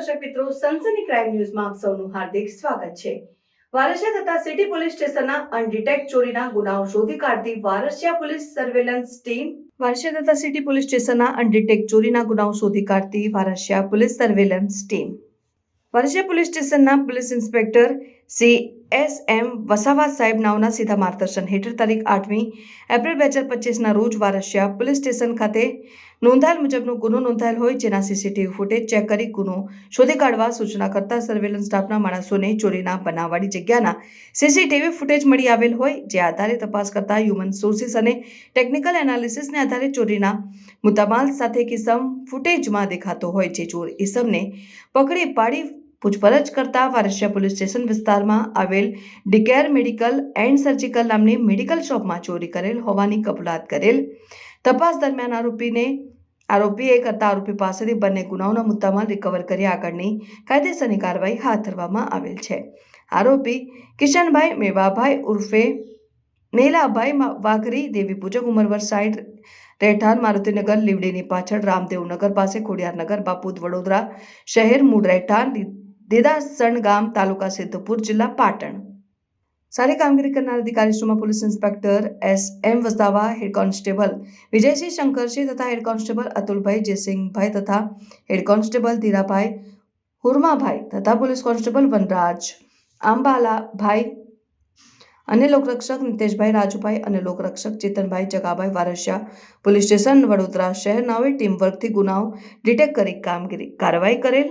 દર્શક મિત્રો, સનસની ક્રાઇમ ન્યૂઝમાં આપ સૌનું હાર્દિક સ્વાગત છે. વારસિયા તથા સિટી પોલીસ સ્ટેશનના અનડિટેક્ટ ચોરીના ગુનાઓ શોધી કાઢતી Varasiya police surveillance team Varasiya તથા સિટી પોલીસ સ્ટેશનના અનડિટેક્ટ ચોરીના ગુનાઓ શોધી કાઢતી Varasiya police surveillance team. Varasiya police સ્ટેશનના police inspector C S M Vasava સાહેબ નાવના સીધા માર્ગદર્શન હેઠળ તારીખ આઠમી એપ્રિલ બે હજાર પચીસના રોજ વારસિયા પોલીસ સ્ટેશન ખાતે નોંધાયેલ મુજબનો ગુનો નોંધાયેલ હોય જેના સીસીટીવી ફૂટેજ ચેક કરી ગુનો શોધી કાઢવા સૂચના કરતા સર્વેલન્સ સ્ટાફના માણસોને ચોરીના બનાવવાળી જગ્યાના સીસીટીવી ફૂટેજ મળી આવેલ હોય જે આધારે તપાસ કરતા હ્યુમન સોર્સિસ અને ટેકનિકલ એનાલિસિસને આધારે ચોરીના મુદ્દામાલ સાથે કિસમ ફૂટેજમાં દેખાતો હોય જે ચોર ઇસમને પકડી પાડી પૂછપરછ કરતા વારસિયા પોલીસ સ્ટેશન વિસ્તારમાં આવેલ ડિકેર મેડિકલ એન્ડ સર્જિકલ નામની મેડિકલ શોપમાં ચોરી કરેલ હોવાની કબૂલાત કરેલ. તપાસ દરમિયાન આરોપીને, આરોપીએ કરતા આરોપી પાસેથી બંને ગુનાઓના મુદ્દામાં રિકવર કરી આગળની કાયદેસરની કાર્યવાહી હાથ ધરવામાં આવેલ છે. આરોપી કિશનભાઈ મેવાભાઈ ઉર્ફે નેલાભાઈ વાઘરી, દેવી પૂજક ઉંમર વર્ષ સાઠ રહેઠાણ, મારુતિનગર, લીવડીની પાછળ રામદેવનગર પાસે ખોડિયારનગર બાપુદ, વડોદરા શહેર, મૂળ રહેઠાણ દેદાસણ ગામ તાલુકા સિદ્ધપુર જિલ્લા પાટણ. સારી કામગીરી કરનાર અધિકારીશ્રીમાં police inspector S M Vasava, head constable Vijaysinh Shankarsinh તથા હેડ કોન્સ્ટેબલ અતુલભાઈ જયસિંહભાઈ તથા હેડ કોન્સ્ટેબલ ધીરાભાઈ હુરમાભાઈ તથા પોલીસ કોન્સ્ટેબલ વનરાજ આંબાલાભાઈ અને લોકરક્ષક નિતેશભાઈ રાજુભાઈ અને લોકરક્ષક ચેતનભાઈ જગાભાઈ વારસિયા પોલીસ સ્ટેશન વડોદરા શહેર. નવે ટીમ વર્કથી ગુનાઓ ડિટેક્ટ કરી કામગીરી. કાર્યવાહી કરેલ